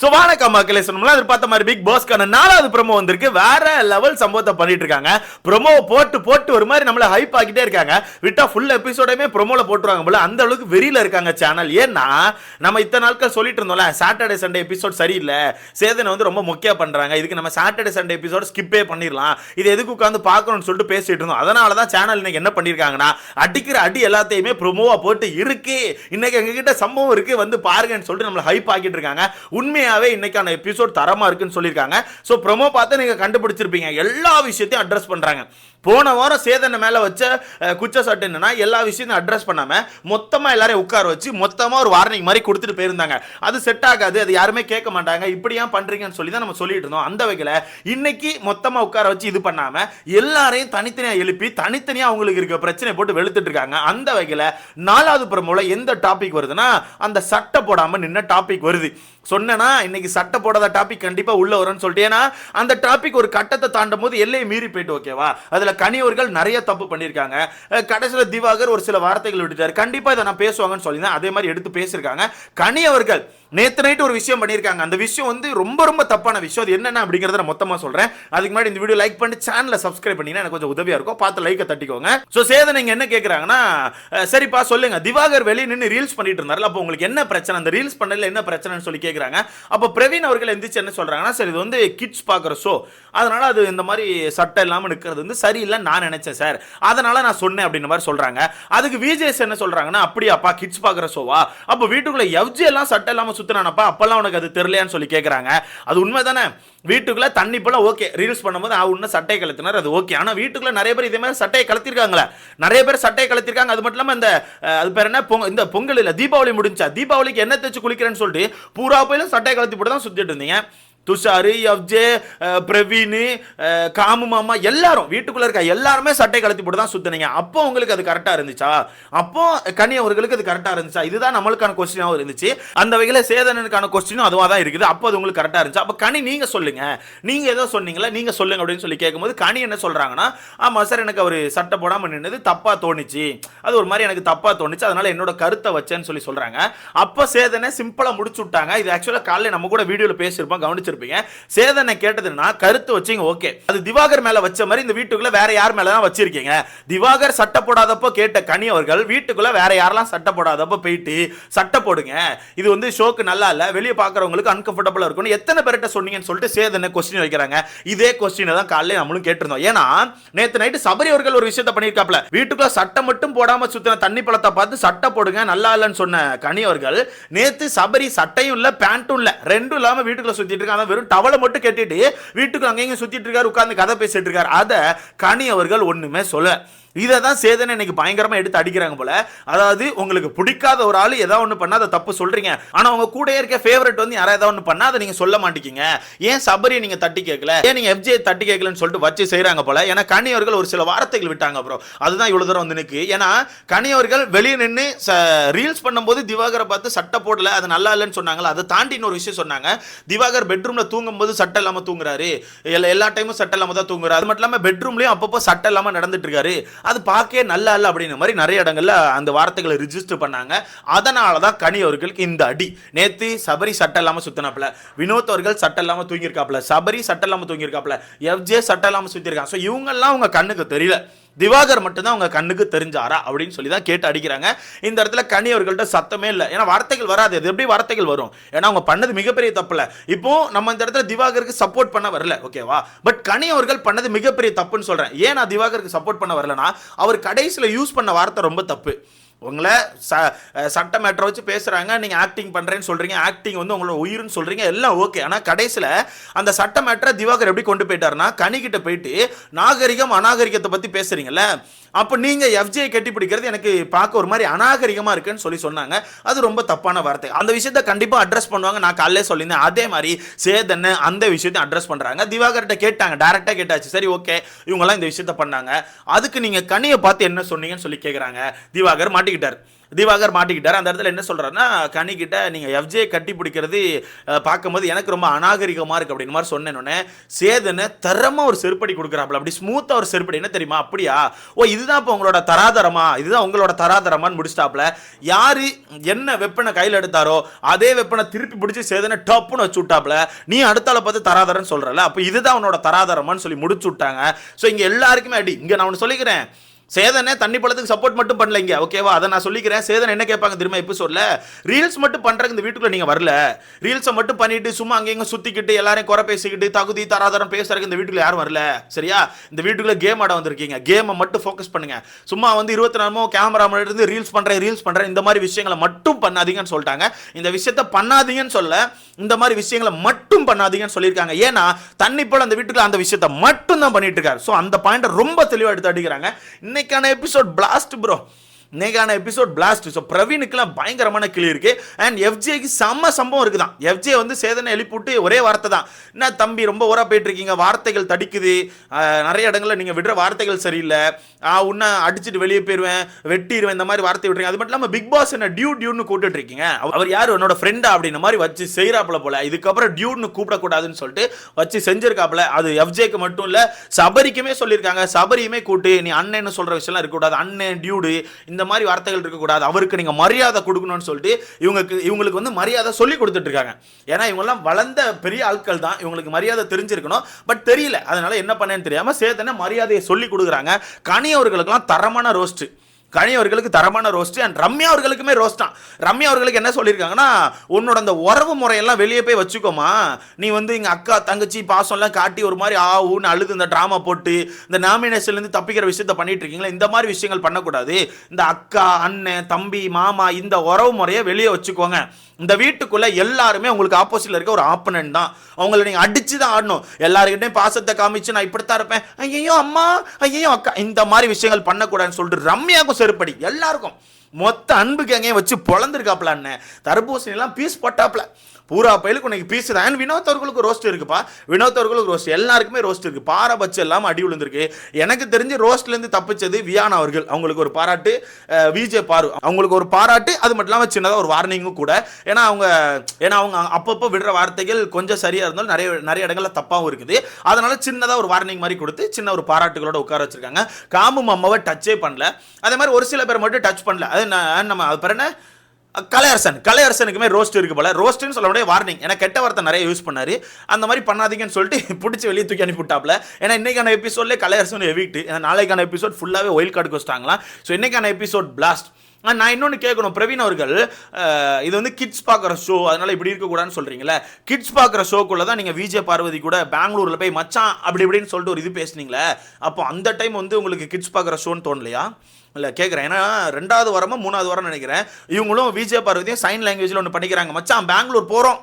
So வணக்கம் மக்களே சொன்னோம்ல அது பார்த்த மாதிரி பிக் பாஸ்க்கான நாலாவது ப்ரோமோ வந்திருக்கு. வேற லெவல் சம்பவத்தை பண்ணிட்டு இருக்காங்க. ப்ரொமோ போட்டு போட்டு ஒரு மாதிரி நம்மள ஹைப் ஆகிட்டே இருக்காங்க. விட்டா ஃபுல் எபிசோடையுமே ப்ரோமோல போட்டுருவாங்க போல. அந்த அளவுக்கு வெறியில இருக்காங்க சேனல் ஏன்னா நம்ம இத்தனை நாட்கள் சொல்லிட்டு இருந்தோம்ல சாட்டர்டே சண்டே எபிசோட் சரியில்லை. சேதனை வந்து ரொம்ப முக்கியம் பண்றாங்க. இதுக்கு நம்ம சாட்டர்டே சண்டே எபிசோட் ஸ்கிப்பே பண்ணிடலாம். இது எதுக்கு உட்காந்து பார்க்கணும்னு சொல்லிட்டு பேசிட்டு இருந்தோம். அதனால தான் சேனல் இன்னைக்கு என்ன பண்ணியிருக்காங்கன்னா அடிக்கிற அடி எல்லாத்தையுமே ப்ரோமோவா போட்டு இருக்கு. இன்னைக்கு எங்ககிட்ட சம்பவம் இருக்கு. வந்து பாருங்கன்னு சொல்லிட்டு நம்மளை ஹைப் ஆக்கிட்டு இருக்காங்க. உண்மையாகவே இன்னைக்கான எபிசோட் தரமாக இருக்குன்னு சொல்லியிருக்காங்க. ஸோ ப்ரோமோ பார்த்து நீங்கள் கண்டுபிடிச்சிருப்பீங்க. எல்லா விஷயத்தையும் அட்ரஸ் பண்ணுறாங்க போன வாரம் சேதனை மேலே வச்ச குச்ச சட்டு என்னன்னா எல்லா விஷயத்தையும் அட்ரஸ் பண்ணாமல் மொத்தமாக எல்லாரையும் உட்கார வச்சு மொத்தமாக ஒரு வார்னிங் மாதிரி கொடுத்துட்டு போயிருந்தாங்க. அது செட் ஆகாது அது யாருமே கேட்க மாட்டாங்க. இப்படி ஏன் பண்ணுறீங்கன்னு சொல்லி தான் நம்ம சொல்லிட்டு இருந்தோம். அந்த வகையில் இன்னைக்கு மொத்தமாக உட்கார வச்சு இது பண்ணாமல் எல்லாரையும் தனித்தனியாக எழுப்பி தனித்தனியாக அவங்களுக்கு இருக்க பிரச்சனை போட்டு வெளுத்துட்டு இருக்காங்க. அந்த வகையில் நாலாவது பிரமோல எந்த டாபிக் வருதுன்னா அந்த சட்டை போடாமல் நின்ன டாபிக் வருது. சொன்னேன்னா இன்னைக்கு சட்டை போடாத டாபிக் கண்டிப்பா உள்ள வரும்னு சொல்லிட்டு. ஏன்னா அந்த டாபிக் ஒரு கட்டத்தை தாண்டும் போது எல்லையை மீறி போயிட்டு ஓகேவா அதுல கனியவர்கள் நிறைய தப்பு பண்ணியிருக்காங்க. கடைசியில் திவாகர் ஒரு சில வார்த்தைகள் விட்டுட்டாரு. கண்டிப்பா இதை நான் பேசுவாங்கன்னு சொல்லி அதே மாதிரி எடுத்து பேசியிருக்காங்க. கனியவர்கள் நேற்று நேத்து நைட்டு ஒரு விஷயம் பண்ணியிருக்காங்க. அந்த விஷயம் வந்து ரொம்ப ரொம்ப தப்பான விஷயம். அது என்னென்ன அப்படிங்கறத நான் மொத்தமா சொல்றேன். அதுக்கு முன்னாடி இந்த வீடியோ லைக் பண்ணி சேனலை சப்ஸ்கிரைப் பண்ணிங்கன்னா எனக்கு கொஞ்சம் உதவியாக இருக்கும். பார்த்து லைக்கை தட்டிக்கோங்க. ஸோ சேதன் நீங்கள் என்ன கேட்குறாங்கன்னா சரிப்பா சொல்லுங்க. திவாகர் வெளியே நின்று ரீல்ஸ் பண்ணிட்டு இருந்தாரு அப்போ உங்களுக்கு என்ன பிரச்சனை? அந்த ரீல்ஸ் பண்ணல என்ன பிரச்சனைன்னு சொல்லி கேட்குறாங்க அப்போ பிரவீன் அவர்கள் எந்திரிச்சு என்ன சொல்றாங்கன்னா சரி இது வந்து கிட்ஸ் பார்க்குற ஷோ அதனால அது இந்த மாதிரி சட்டை இல்லாமல் நிற்கிறது வந்து சரியில்லை நான் நினைச்சேன் சார். அதனால நான் சொன்னேன் அப்படின்ற மாதிரி சொல்றாங்க. அதுக்கு விஜேஸ் என்ன சொல்றாங்கன்னா அப்படியாப்பா கிட்ஸ் பார்க்குற ஷோவா அப்போ வீட்டுக்குள்ள எவ்ஜி எல்லாம் சட்டை இல்லாமல் சுத்தினானப்பா அப்பெல்லாம் உனக்கு அது தெரியலையான்னு சொல்லி கேட்குறாங்க அது உண்மை தானே வீட்டுக்குள்ள தண்ணி போல ஓகே ரீல்ஸ் பண்ணும்போது அவ உன்ன சட்டை கலத்தினார் அது ஓகே ஆனால் வீட்டுக்குள்ள நிறைய பேர் இதே மாதிரி சட்டையை கலத்திருக்காங்களே நிறைய பேர் சட்டையை கலத்திருக்காங்க அது மட்டும் இல்லாம இந்த அது பேர் என்ன? பொங்க இந்த பொங்கல் இல்லை தீபாவளி முடிஞ்சா தீபாவளிக்கு என்ன தேய்ச்சி குளிக்கிறேன்னு சொல்லிட்டு பூரா போயிலும் சட்டையை கலத்தி போட்டு தான் சுத்திட்டு இருந்தீங்க. துஷாரு எஃப்ஜே பிரவீனு பிரவீன் காமு மாமா எல்லாரும் வீட்டுக்குள்ள இருக்க எல்லாருமே சட்டை கலத்தி போட்டு தான் சுத்தினீங்க. அப்போ உங்களுக்கு அது கரெக்டா இருந்துச்சா? அப்போ கனி அவர்களுக்கு அது கரெக்டா இருந்துச்சா? இதுதான் நம்மளுக்கான கொஸ்டினாகவும் இருந்துச்சு. அந்த வகையில் சேதனனுக்கான கொஸ்டினும் அதுவாக தான் இருக்குது. அப்போ அது உங்களுக்கு கரெக்டா இருந்துச்சு. அப்போ கனி நீங்க சொல்லுங்க. நீங்க ஏதோ சொன்னீங்களா நீங்க சொல்லுங்க அப்படின்னு சொல்லி கேட்கும்போது கனி என்ன சொல்றாங்கன்னா ஆமா சார் எனக்கு அவர் சட்டை போடாம நின்னது தப்பா தோணுச்சு. அது ஒரு மாதிரி எனக்கு தப்பா தோணுச்சு. அதனால என்னோட கருத்தை வச்சேன்னு சொல்லி சொல்றாங்க. அப்போ சேதனை சிம்பிளா முடிச்சு விட்டாங்க. இது ஆக்சுவலா காலையில நம்ம கூட வீடியோல பேசியிருப்போம். கவனிச்சிருப்போம். கவனிச்சிருப்பீங்க சேதனை கேட்டதுன்னா கருத்து வச்சிங்க ஓகே அது திவாகர் மேல வச்ச மாதிரி இந்த வீட்டுக்குள்ள வேற யார் மேல தான் வச்சிருக்கீங்க. திவாகர் சட்டை போடாதப்போ கேட்ட கனி அவர்கள் வீட்டுக்குள்ள வேற யாரெல்லாம் சட்டை போடாதப்போ போயிட்டு சட்டை போடுங்க. இது வந்து ஷோக்கு நல்லா இல்ல வெளியே பாக்குறவங்களுக்கு அன்கம்ஃபர்டபுளா இருக்கும்னு எத்தனை பேர்கிட்ட சொன்னீங்கன்னு சொல்லிட்டு சேதனை கொஸ்டின் வைக்கிறாங்க. இதே கொஸ்டினை தான் காலையில் நம்மளும் கேட்டிருந்தோம். ஏன்னா நேத்து நைட்டு சபரி அவர்கள் ஒரு விஷயத்தை பண்ணியிருக்காப்ல வீட்டுக்குள்ள சட்டை மட்டும் போடாம சுத்தின தண்ணி பழத்தை பார்த்து சட்டை போடுங்க நல்லா இல்லைன்னு சொன்ன கனி அவர்கள் நேத்து சபரி சட்டையும் இல்ல பேண்ட்டும் இல்ல ரெண்டும் இல்லாம வீட்டுக்குள்ள சுத்திட்டு இருக்காங்க. வெறும் டவலை மட்டும் கட்டிட்டு வீட்டுக்கு அங்கேயும் சுத்திட்டு இருக்காரு உட்கார்ந்து கதை பேசிட்டு இருக்காரு. அத கனி அவர்கள் ஒண்ணுமே சொல்ல இதை தான் சேதனை இன்னைக்கு பயங்கரமா எடுத்து அடிக்கிறாங்க போல. அதாவது உங்களுக்கு பிடிக்காத ஒரு ஆள் ஏதாவது ஒன்று பண்ணால் அதை தப்பு சொல்றீங்க. ஆனால் உங்க கூட இருக்க ஃபேவரட் வந்து யாராவது ஏதாவது ஒன்று பண்ணால் அதை நீங்க சொல்ல மாட்டீங்க. ஏன் சபரியை நீங்க தட்டி கேட்கல? ஏன் நீங்க எஃப்ஜே தட்டி கேட்கலன்னு சொல்லிட்டு வச்சு செய்கிறாங்க போல? ஏன்னா கனி அவர்கள் ஒரு சில வார்த்தைகள் விட்டாங்க ப்ரோ அதுதான் இவ்வளோ தூரம் வந்து நிற்கு ஏன்னா கனி அவர்கள் வெளியே நின்று ரீல்ஸ் பண்ணும்போது திவாகரை பார்த்து சட்டை போடல அது நல்லா இல்லைன்னு சொன்னாங்களா? அதை தாண்டி இன்னொரு விஷயம் சொன்னாங்க. திவாகர் பெட்ரூம்ல தூங்கும்போது சட்டை இல்லாமல் தூங்குறாரு. எல்லா எல்லா டைமும் சட்டை இல்லாமல் தான் தூங்குறாரு. அது மட்டும் இல்லாமல் பெட்ரூம்லயும் அப்பப்போ சட்டை இல்லாமல் நடந்துட்டு இருக்காரு. அது பார்க்கவே நல்லா இல்லை அப்படின்ற மாதிரி நிறைய இடங்களில் அந்த வார்த்தைகளை ரிஜிஸ்டர் பண்ணாங்க. அதனால தான் கனி அவர்களுக்கு இந்த அடி. நேற்று சபரி சட்டை இல்லாமல் சுற்றினாப்புல வினோத் அவர்கள் சட்டை இல்லாமல் தூங்கியிருக்காப்புல. சபரி சட்டை இல்லாமல் தூங்கியிருக்காப்புல. எஃப்ஜே சட்டை இல்லாமல் சுற்றிருக்காங்க ஸோ இவங்கெல்லாம் அவங்க கண்ணுக்கு தெரியல. திவாகர் மட்டும்தான் அவங்க கண்ணுக்கு தெரிஞ்சாரா அப்படின்னு சொல்லி தான் கேட்டு அடிக்கிறாங்க. இந்த இடத்துல கனி அவர்கள்ட்ட சத்தமே இல்லை. ஏன்னா வார்த்தைகள் வராது. அது எப்படி வார்த்தைகள் வரும்? ஏன்னா அவங்க பண்ணது மிகப்பெரிய தப்புல. இப்போ நம்ம இந்த இடத்துல திவாகருக்கு சப்போர்ட் பண்ண வரல. ஓகேவா பட் கனி அவர்கள் பண்ணது மிகப்பெரிய தப்புன்னு சொல்றேன். ஏன் நான் திவாகருக்கு சப்போர்ட் பண்ண வரலனா அவர் கடைசியில் யூஸ் பண்ண வார்த்தை ரொம்ப தப்பு. உங்களை ச சட்ட மேட்டரை வச்சு பேசுகிறாங்க நீங்கள் ஆக்டிங் பண்ணுறேன்னு சொல்கிறீங்க ஆக்டிங் வந்து உங்களோட உயிர்னு சொல்கிறீங்க எல்லாம் ஓகே ஆனால் கடைசியில் அந்த சட்ட மேட்டரை திவாகர் எப்படி கொண்டு போயிட்டாருன்னா கனிக்கிட்ட போயிட்டு நாகரிகம் அநாகரிகத்தை பற்றி பேசுகிறீங்களே அப்போ நீங்கள் எஃப்ஜியை கட்டி பிடிக்கிறது எனக்கு பார்க்க ஒரு மாதிரி அநாகரிகமாக இருக்குன்னு சொல்லி சொன்னாங்க. அது ரொம்ப தப்பான வார்த்தை. அந்த விஷயத்தை கண்டிப்பாக அட்ரஸ் பண்ணுவாங்க. நான் காலையிலே சொல்லியிருந்தேன். அதே மாதிரி சேதன்னு அந்த விஷயத்தை அட்ரஸ் பண்ணுறாங்க திவாகர்கிட்ட கேட்டாங்க. டேரெக்டாக கேட்டாச்சு. சரி ஓகே இவங்கெல்லாம் இந்த விஷயத்த பண்ணாங்க. அதுக்கு நீங்கள் கனியை பார்த்து என்ன சொன்னீங்கன்னு சொல்லி கேட்குறாங்க திவாகர் மாட்டிக்கிட்டார். திவாகர் மாட்டிக்கிட்டார். அந்த இடத்துல என்ன சொல்கிறாருன்னா கனிக்கிட்ட நீங்கள் எஃப்ஜே கட்டி பிடிக்கிறது பார்க்கும்போது எனக்கு ரொம்ப அநாகரிகமாக இருக்குது அப்படின்னு மாதிரி சொன்னேன்னொன்னே சேதனை தரமாக ஒரு செருப்படி கொடுக்குறாப்புல. அப்படி ஸ்மூத்தாக ஒரு செருப்படி. என்ன தெரியுமா? அப்படியா? ஓ இதுதான் இப்போ உங்களோட தராதரமா? இதுதான் உங்களோட தராதரமான்னு முடிச்சிட்டாப்புல. யார் என்ன வெப்பனை கையில் எடுத்தாரோ அதே வெப்பனை திருப்பி பிடிச்சி சேதனை டப்புன்னு வச்சு விட்டாப்புல. நீ அடுத்தால பார்த்து தராதரன்னு சொல்கிறல அப்போ இதுதான் உன்னோட தராதரமான்னு சொல்லி முடிச்சு விட்டாங்க. ஸோ இங்கே எல்லாருக்குமே அடி. இங்கே நான் ஒன்று சொல்லிக்கிறேன். சேதனை தண்ணி பழத்துக்கு சப்போர்ட் மட்டும் பண்ணல இங்க. ஓகேவா அதை நான் சொல்லிக்கிறேன். சேதன் என்ன கேட்பாங்க திரும்ப எபிசோட்ல ரீல்ஸ் மட்டும் பண்றதுக்கு இந்த வீட்டுக்குள்ள நீங்க வரல. ரீல்ஸை மட்டும் பண்ணிட்டு சும்மா அங்கேயும் சுத்திக்கிட்டு எல்லாரையும் குறை பேசிக்கிட்டு தகுதி தராதரம் பேசுறதுக்கு இந்த வீட்டுக்குள்ள யாரும் வரல. சரியா? இந்த வீட்டுக்குள்ள கேம் ஆட வந்திருக்கீங்க. கேமை மட்டும் ஃபோக்கஸ் பண்ணுங்க. சும்மா வந்து இருபத்தி நாலுமோ கேமரா இருந்து ரீல்ஸ் பண்றேன் ரீல்ஸ் பண்றேன் இந்த மாதிரி விஷயங்களை மட்டும் பண்ணாதீங்கன்னு சொல்லிட்டாங்க. இந்த விஷயத்த பண்ணாதீங்கன்னு சொல்ல இந்த மாதிரி விஷயங்களை மட்டும் பண்ணாதீங்கன்னு சொல்லியிருக்காங்க. ஏன்னா தண்ணி போல அந்த வீட்டுக்குள்ள அந்த விஷயத்த மட்டும் தான் பண்ணிட்டு இருக்காரு. ஸோ அந்த பாயிண்ட்டை ரொம்ப தெளிவாக எடுத்து அடிக்கிறாங்க. இன்னும் இன்னைக்கான எபிசோட் பிளாஸ்ட் ப்ரோ இன்னைக்கான எபிசோட் பிளாஸ்ட் ஸோ பிரவீனுக்குலாம் பயங்கரமான கிளி இருக்கு. அண்ட் எஃப்ஜேக்கு செம்ம சம்பவம் இருக்குதான். எஃப்ஜே வந்து சேதனை எழுப்பிவிட்டு ஒரே வார்த்தை தான். என்ன தம்பி ரொம்ப ஓரா போயிட்டு இருக்கீங்க வார்த்தைகள் தடிக்குது. நிறைய இடங்களில் நீங்கள் விடுற வார்த்தைகள் சரியில்லை. ஆஹ், உன்னை அடிச்சுட்டு வெளியே போயிருவேன் வெட்டிடுவேன் இந்த மாதிரி வார்த்தை விடுறீங்க அது மட்டும் இல்லாமல் பிக் பாஸ் என்ன டியூ டியூன்னு கூப்பிட்டு இருக்கீங்க அவர் யார்? என்னோட ஃப்ரெண்டா அப்படின்ற மாதிரி வச்சு செய்கிறாப்புல போல. இதுக்கப்புறம் டியூன்னு கூப்பிடக்கூடாதுன்னு சொல்லிட்டு வச்சு செஞ்சிருக்காப்புல. அது எஃப்ஜேக்கு மட்டும் இல்லை சபரிக்குமே சொல்லியிருக்காங்க. சபரியுமே கூட்டு நீ அண்ணன்னு சொல்கிற விஷயம்லாம் இருக்கக்கூடாது. அண்ணன் டியூடு இந்த மாதிரி வார்த்தைகள் இருக்கக்கூடாது. அவருக்கு நீங்கள் மரியாதை கொடுக்கணும்னு சொல்லிட்டு இவங்களுக்கு இவங்களுக்கு வந்து மரியாதை சொல்லி கொடுத்துட்டு இருக்காங்க. ஏன்னா இவங்கெல்லாம் வளர்ந்த பெரிய ஆட்கள் தான். இவங்களுக்கு மரியாதை தெரிஞ்சிருக்கணும். பட் தெரியல. அதனால என்ன பண்ணேன்னு தெரியாமல் சேத்தனை மரியாதையை சொல்லி கொடுக்குறாங்க. கனி அவர்களுக்கெல்லாம் தரமான ரோஸ்ட்டு கனி அவர்களுக்கு தரமான ரோஸ்ட் அண்ட் ரம்யா அவர்களுக்குமே ரோஸ்ட் தான். ரம்யா அவர்களுக்கு என்ன சொல்லியிருக்காங்கன்னா உன்னோட அந்த உறவு முறையெல்லாம் வெளியே போய் வச்சுக்கோமா நீ வந்து எங்கள் அக்கா தங்கச்சி பாசம்லாம் காட்டி ஒரு மாதிரி ஆ ஊன்னு அழுது இந்த ட்ராமா போட்டு இந்த நாமினேஷன்லேருந்து தப்பிக்கிற விஷயத்த பண்ணிட்டு இருக்கீங்களா? இந்த மாதிரி விஷயங்கள் பண்ணக்கூடாது. இந்த அக்கா அண்ணன் தம்பி மாமா இந்த உறவு முறையை வெளியே வச்சுக்கோங்க. இந்த வீட்டுக்குள்ளே எல்லாருமே உங்களுக்கு ஆப்போசிட்ல இருக்க ஒரு ஆப்பனன் தான். அவங்கள நீங்கள் அடித்து தான் ஆடணும். எல்லாருக்கிட்டையும் பாசத்தை காமிச்சு நான் இப்படித்தான் இருப்பேன். ஐயோ அம்மா ஐயோ அக்கா. இந்த மாதிரி விஷயங்கள் பண்ணக்கூடாதுன்னு சொல்லிட்டு ரம்யாக்கும் செருப்படி. எல்லாருக்கும். மொத்த அன்புக்கு எங்கேயும் வச்சு பொழந்திருக்காப்ல அண்ணன் தர்பூசணி எல்லாம் பீஸ் போட்டாப்ல. பூரா பயிலுக்கு உனக்கு பீஸ் தான் வினோத் அவர்களுக்கு ரோஸ்ட் இருக்குப்பா. வினோத் அவர்களுக்கு ரோஸ்ட் எல்லாருக்குமே ரோஸ்ட் இருக்கு. பாரபட்சம் இல்லாமல் அடி விழுந்திருக்கு. எனக்கு தெரிஞ்சு ரோஸ்ட்லேருந்து தப்பிச்சது வியானா அவர்கள். அவங்களுக்கு ஒரு பாராட்டு விஜே பாரு. அவங்களுக்கு ஒரு பாராட்டு அது மட்டும் இல்லாமல் சின்னதாக ஒரு வார்னிங்கும் கூட. ஏன்னா அவங்க ஏன்னா அவங்க அப்பப்போ விடுற வார்த்தைகள் கொஞ்சம் சரியாக இருந்தாலும் நிறைய நிறைய இடங்கள்ல தப்பாகவும் இருக்குது. அதனால சின்னதாக ஒரு வார்னிங் மாதிரி கொடுத்து சின்ன ஒரு பாராட்டுகளோட உட்கார வச்சிருக்காங்க. காமு அம்மாவை டச்சே பண்ணல. அதே மாதிரி ஒரு சில பேர் மட்டும் டச் பண்ணல. அது நான் நம்ம அது பேர் கலையரசன். கலையரசனுக்குமே ரோஸ்ட் இருக்கு போல. ரோஸ்ட்னு சொல்ல முடியாது வார்னிங் ஏன்னா கெட்ட வார்த்தை நிறைய யூஸ் பண்ணாரு. அந்த மாதிரி பண்ணாதீங்கன்னு சொல்லிட்டு பிடிச்சி வெளியே தூக்கி அனுப்பிவிட்டாப்ல ஏன்னா இன்னைக்கான எபிசோட்ல கலையரசன் எவிக்ட் ஏன்னா நாளைக்கான எபிசோட் ஃபுல்லாகவே ஒயில் கார்டுக்கு வச்சிட்டாங்களாம் ஸோ இன்னைக்கான எபிசோட் பிளாஸ்ட் நான் இன்னொன்று கேட்கணும். பிரவீன் அவர்கள் இது வந்து கிட்ஸ் பார்க்குற ஷோ அதனால இப்படி இருக்கக்கூடாதுன்னு சொல்கிறீங்களே கிட்ஸ் பார்க்குற ஷோக்குள்ளே தான் நீங்கள் விஜய பார்வதி கூட பெங்களூரில் போய் மச்சான் அப்படி இப்படின்னு சொல்லிட்டு ஒரு இது பேசுனீங்களே. அப்போ அந்த டைம் வந்து உங்களுக்கு கிட்ஸ் பார்க்குற ஷோன்னு தோணலையா? இல்லை கேட்குறேன் ஏன்னா ரெண்டாவது வாரமாக மூணாவது வாரம் நினைக்கிறேன். இவங்களும் விஜய பார்வதியும் சைன் லாங்குவேஜில் ஒன்று பண்ணிக்கிறாங்க. மச்சான் பெங்களூர் போகிறோம்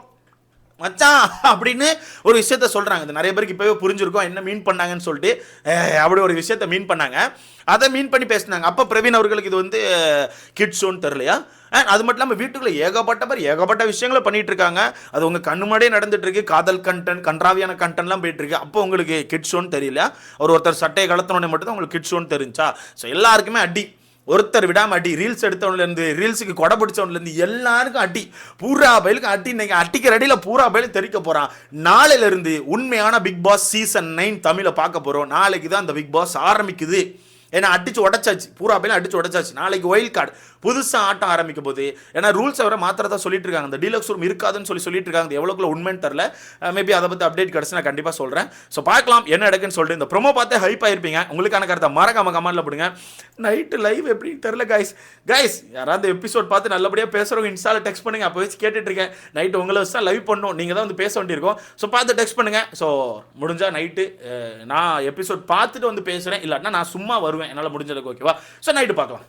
மச்சான் அப்படின்னு ஒரு விஷயத்த சொல்கிறாங்க இது நிறைய பேருக்கு இப்போவே புரிஞ்சிருக்கோம். என்ன மீன் பண்ணாங்கன்னு சொல்லிட்டு அப்படி ஒரு விஷயத்த மீன் பண்ணாங்க. அதை மீன் பண்ணி பேசினாங்க. அப்போ பிரவீன் அவர்களுக்கு இது வந்து கிட்ஸோன்னு தெரிலையா அண்ட் அது மட்டும் இல்லாமல் வீட்டுக்குள்ளே ஏகப்பட்ட பேர் ஏகப்பட்ட விஷயங்களை பண்ணிட்டு இருக்காங்க. அது உங்கள் கண்ணு முன்னாடியே நடந்துட்டு இருக்கு. காதல் கண்டென்ட் கன்றாவியான கண்டென்ட்லாம் போயிட்டு இருக்கு. அப்போ உங்களுக்கு கிட்ஸோன்னு தெரியல ஒரு ஒருத்தர் சட்டையை கலத்தினோடனே மட்டும் தான் உங்களுக்கு கிட்ஸோன்னு தெரிஞ்சா. ஸோ எல்லாருக்குமே அடி. ஒருத்தர் விடாம அடி ரீல்ஸ் எடுத்தவன்லேருந்து ரீல்ஸுக்கு கொடை பிடிச்சவன்லேருந்து எல்லாருக்கும் அடி. பூரா பயிலுக்கு அடி. இன்னைக்கு அடிக்கிற அடியில் பூரா பயிலும் தெரிக்க போகிறான் நாளையிலேருந்து உண்மையான பிக் பாஸ் சீசன் நைன் தமிழை பார்க்க போகிறோம் நாளைக்கு தான் அந்த பிக் பாஸ் ஆரம்பிக்குது. ஏன்னா அடிச்சு உடச்சாச்சு. பூரா பயிலும் அடிச்சு உடச்சாச்சு. நாளைக்கு ஒயில் கார்டு புதுசாக ஆட்டம் ஆரம்பிக்க போது ஏன்னா ரூல்ஸ் வர மாத்திரதான் சொல்லிட்டு இருக்காங்க. அந்த டீலக்ஸ் ரூம் இருக்காதுன்னு சொல்லி சொல்லிட்டு இருக்காங்க. எவ்வளோக்குள்ள உண்மைன்னு தெரில மேபி அதை பற்றி அப்டேட் கிடச்சி நான் கண்டிப்பாக சொல்கிறேன் ஸோ பார்க்கலாம் என்ன நடக்குன்னு சொல்லிட்டு. இந்த ப்ரொமோ பார்த்தே ஹைப் ஆயிருப்பீங்க. உங்களுக்கான கருத்தை மறக்காம கமெண்ட்ல போடுங்க. நைட்டு லைவ் எப்படி தெரில கைஸ் கைஸ் யாராவது எபிசோட் பார்த்து நல்லபடியாக பேசுகிறவங்க இன்ஸ்டால டெக்ஸ்ட் பண்ணுங்க. அப்போ வச்சு கேட்டுட்டு இருக்கேன். நைட்டு உங்களை வச்சு தான் லைவ் பண்ணணும் நீங்கள் தான் வந்து பேச வேண்டியிருக்கும். ஸோ பார்த்து டெக்ஸ்ட் பண்ணுங்க. ஸோ முடிஞ்சால் நைட்டு நான் எபிசோட் பார்த்துட்டு வந்து பேசுகிறேன் இல்லாட்டினா நான் சும்மா வருவேன். என்னால் முடிஞ்சதுக்கு ஓகேவா ஸோ நைட்டு பார்க்கலாம்.